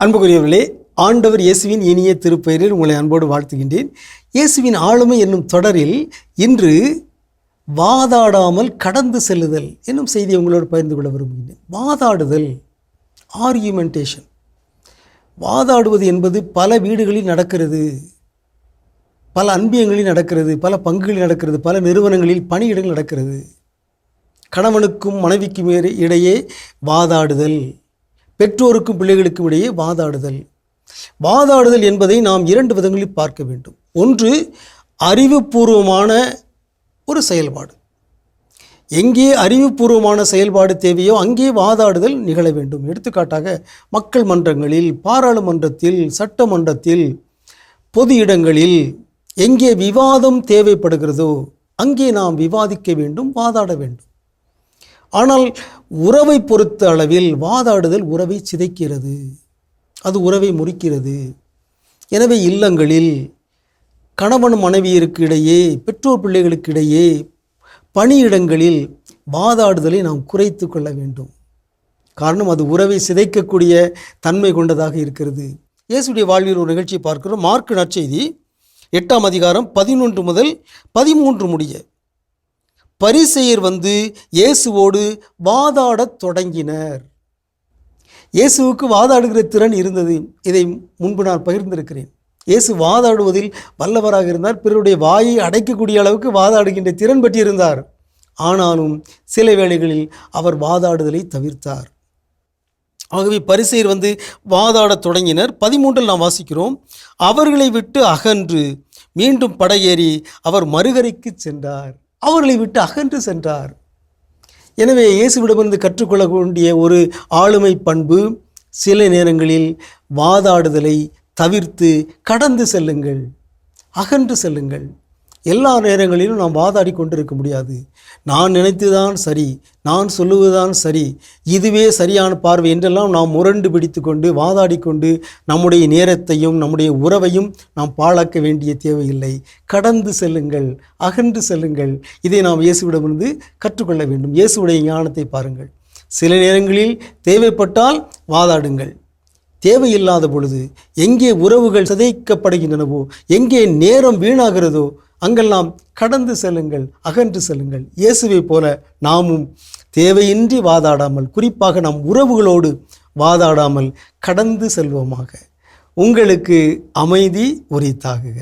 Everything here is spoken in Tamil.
அன்புக்குரியவர்களே ஆண்டவர் இயேசுவின் இனிய திருப்பெயரில் உங்களை அன்போடு வாழ்த்துகின்றேன். இயேசுவின் ஆளுமை என்னும் தொடரில் இன்று வாதாடாமல் கடந்து செல்லுதல் என்னும் செய்தியை உங்களோடு பகிர்ந்து கொள்ள விரும்புகின்றேன். வாதாடுதல் ஆர்கியூமெண்டேஷன் வாதாடுவது என்பது பல வீடுகளில் நடக்கிறது பல அன்பியங்களில் நடக்கிறது பல பங்குகளில் நடக்கிறது பல நிறுவனங்களில் பணியிடங்கள் நடக்கிறது. கணவனுக்கும் மனைவிக்கும் இடையே வாதாடுதல். பெற்றோருக்கும் பிள்ளைகளுக்கும் இடையே வாதாடுதல். வாதாடுதல் என்பதை நாம் இரண்டு விதங்களில் பார்க்க வேண்டும். ஒன்று அறிவுபூர்வமான ஒரு செயல்பாடு. எங்கே அறிவுபூர்வமான செயல்பாடு தேவையோ அங்கே வாதாடுதல் நிகழ வேண்டும். எடுத்துக்காட்டாக மக்கள் மன்றங்களில் பாராளுமன்றத்தில் சட்டமன்றத்தில் பொது இடங்களில் எங்கே விவாதம் தேவைப்படுகிறதோ அங்கே நாம் விவாதிக்க வேண்டும் வாதாட வேண்டும். ஆனால் உறவை பொறுத்த அளவில் வாதாடுதல் உறவை சிதைக்கிறது. அது உறவை முறிக்கிறது. எனவே இல்லங்களில் கணவன் மனைவியருக்கு இடையே பெற்றோர் பிள்ளைகளுக்கு இடையே பணியிடங்களில் வாதாடுதலை நாம் குறைத்து கொள்ள வேண்டும். காரணம் அது உறவை சிதைக்கக்கூடிய தன்மை கொண்டதாக இருக்கிறது. இயேசுடைய வாழ்வில் ஒரு நிகழ்ச்சியை பார்க்கிறோம். மார்க் நற்செய்தி எட்டாம் அதிகாரம் பதினொன்று முதல் பதிமூன்று முடிய. பரிசெயர் வந்து இயேசுவோடு வாதாடத் தொடங்கினர். இயேசுவுக்கு வாதாடுகிற திறன் இருந்தது. இதை முன்பு நான் பகிர்ந்திருக்கிறேன். இயேசு வாதாடுவதில் வல்லவராக இருந்தார். பிறருடைய வாயை அடைக்கக்கூடிய அளவுக்கு வாதாடுகின்ற திறன் பெற்றிருந்தார் ஆனாலும் சில வேளைகளில் அவர் வாதாடுதலை தவிர்த்தார். ஆகவே பரிசெயர் வந்து வாதாடத் தொடங்கினர். பதிமூன்றில் நாம் வாசிக்கிறோம். அவர்களை விட்டு அகன்று மீண்டும் படையேறி அவர் மறுகரைக்கு சென்றார். அவர்களை விட்டு அகன்று சென்றார். எனவே இயேசுவிடமிருந்து கற்றுக்கொள்ள வேண்டிய ஒரு ஆளுமை பண்பு சில நேரங்களில் வாதாடுதலை தவிர்த்து கடந்து செல்லுங்கள் அகன்று செல்லுங்கள். எல்லா நேரங்களிலும் நாம் வாதாடி கொண்டிருக்க முடியாது. நான் நினைத்துதான் சரி நான் சொல்லுவதுதான் சரி இதுவே சரியான பார்வை என்றெல்லாம் நாம் முரண்டு பிடித்து கொண்டு வாதாடி கொண்டு நம்முடைய நேரத்தையும் நம்முடைய உறவையும் நாம் பாழாக்க வேண்டிய தேவையில்லை. கடந்து செல்லுங்கள் அகன்று செல்லுங்கள். இதை நாம் இயேசுவிடமிருந்து கற்றுக்கொள்ள வேண்டும். இயேசுடைய ஞானத்தை பாருங்கள். சில நேரங்களில் தேவைப்பட்டால் வாதாடுங்கள். தேவையில்லாத பொழுது எங்கே உறவுகள் சிதைக்கப்படுகின்றனவோ எங்கே நேரம் வீணாகிறதோ அங்கெல்லாம் கடந்து செல்லுங்கள் அகன்று செல்லுங்கள். இயேசுவை போல நாமும் தேவையின்றி வாதாடாமல் குறிப்பாக நம் உறவுகளோடு வாதாடாமல் கடந்து செல்வோமாக. உங்களுக்கு அமைதி உரித்தாகுக.